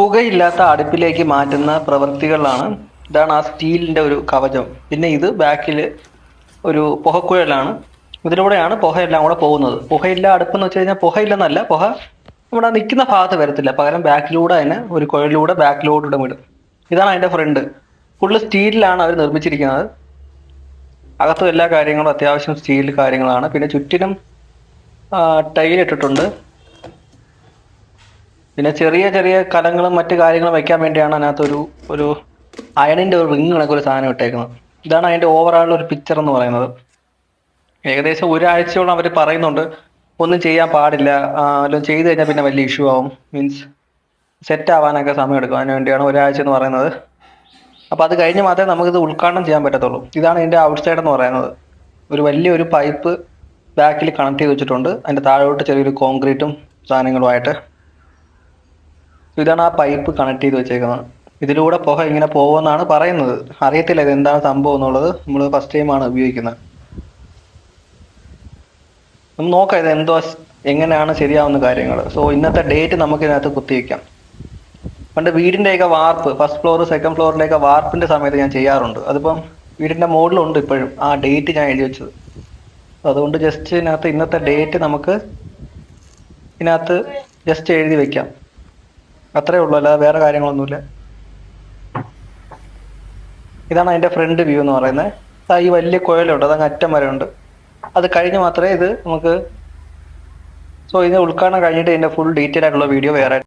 പുകയില്ലാത്ത അടുപ്പിലേക്ക് മാറ്റുന്ന പ്രവൃത്തികളാണ്. ഇതാണ് ആ സ്റ്റീലിന്റെ ഒരു കവചം. പിന്നെ ഇത് ബാക്കിൽ ഒരു പുകക്കുഴലാണ്. ഇതിലൂടെയാണ് പുകയെല്ലാം കൂടെ പോകുന്നത്. പുകയില്ല അടുപ്പെന്ന് വെച്ച് കഴിഞ്ഞാൽ പുകയില്ലെന്നല്ല പുക നമ്മുടെ നിൽക്കുന്ന ഭാഗത്ത് വരത്തില്ല. പകരം ബാക്കിലൂടെ അതിനെ ഒരു കുഴലിലൂടെ ബാക്കിലോട്ട് വിടും ഇതാണ് അതിന്റെ ഫ്രണ്ട്. ഫുള്ള് സ്റ്റീലിലാണ് അവർ നിർമ്മിച്ചിരിക്കുന്നത്. അകത്തും എല്ലാ കാര്യങ്ങളും അത്യാവശ്യം സ്റ്റീൽ കാര്യങ്ങളാണ്. പിന്നെ ചുറ്റിനും ടൈൽ ഇട്ടിട്ടുണ്ട് പിന്നെ ചെറിയ ചെറിയ കലങ്ങളും മറ്റു കാര്യങ്ങളും വെക്കാൻ വേണ്ടിയാണ് അതിനകത്ത് ഒരു അയണിന്റെ ഒരു റിങ് കണക്ക് ഒരു സാധനം ഇട്ടേക്കുന്നത്. ഇതാണ് അതിന്റെ ഓവറോൾ ഒരു പിക്ചർ എന്ന് പറയുന്നത്. ഏകദേശം ഒരാഴ്ചയോളം അവർ പറയുന്നുണ്ട്. ഒന്നും ചെയ്യാൻ പാടില്ല. അല്ലെങ്കിൽ ചെയ്തു കഴിഞ്ഞാൽ പിന്നെ വലിയ ഇഷ്യൂ ആവും. മീൻസ് സെറ്റ് ആവാനൊക്കെ സമയം എടുക്കും. അതിന് വേണ്ടിയാണ് ഒരാഴ്ച എന്ന് പറയുന്നത്. അപ്പോൾ അത് കഴിഞ്ഞ് മാത്രമേ നമുക്കിത് ഉദ്ഘാടനം ചെയ്യാൻ പറ്റത്തുള്ളൂ. ഇതാണ് ഇതിന്റെ ഔട്ട് സൈഡ് എന്ന് പറയുന്നത്. ഒരു വലിയൊരു പൈപ്പ് ബാക്കിൽ കണക്ട് ചെയ്ത് വെച്ചിട്ടുണ്ട്. അതിന്റെ താഴോട്ട് ചെറിയൊരു കോൺക്രീറ്റും സാധനങ്ങളുമായിട്ട്. ഇതാണ് ആ പൈപ്പ് കണക്ട് ചെയ്ത് വെച്ചേക്കുന്നത്. ഇതിലൂടെ പുക ഇങ്ങനെ പോകുമെന്നാണ് പറയുന്നത്. അറിയത്തില്ല ഇത് എന്താണ് സംഭവം എന്നുള്ളത് നമ്മൾ ഫസ്റ്റ് ടൈമാണ് ഉപയോഗിക്കുന്നത്. നമുക്ക് നോക്കാം ഇത് എന്തോ എങ്ങനെയാണ് ശരിയാവുന്ന കാര്യങ്ങൾ. സോ ഇന്നത്തെ ഡേറ്റ് നമുക്ക് ഇതിനകത്ത് കുത്തിവെക്കാം പണ്ട് വീടിന്റെയൊക്കെ വാർപ്പ് ഫസ്റ്റ് ഫ്ലോർ സെക്കൻഡ് ഫ്ലോറിന്റെയൊക്കെ വാർപ്പിന്റെ സമയത്ത് ഞാൻ ചെയ്യാറുണ്ട്. അതിപ്പം വീടിന്റെ മുകളിലുണ്ട് ഇപ്പോഴും. ആ ഡേറ്റ് ഞാൻ എഴുതി വെച്ചത്. അതുകൊണ്ട് ജസ്റ്റ് ഇതിനകത്ത് ഇന്നത്തെ ഡേറ്റ് നമുക്ക് ഇതിനകത്ത് ജസ്റ്റ് എഴുതി വെക്കാം. അത്രേ ഉള്ളൂ അല്ലാതെ വേറെ കാര്യങ്ങളൊന്നുമില്ല. ഇതാണ് അതിന്റെ ഫ്രണ്ട് വ്യൂ എന്ന് പറയുന്നത്. ഈ വലിയ കുഴലുണ്ട് അതങ്ങ് അറ്റം വരെ ഉണ്ട്. അത് കഴിഞ്ഞ് മാത്രമേ ഇത് നമുക്ക് സോ ഇതിന് ഉദ്ഘാടനം കഴിഞ്ഞിട്ട് ഇതിന്റെ ഫുൾ ഡീറ്റെയിൽ ആയിട്ടുള്ള വീഡിയോ വേറെ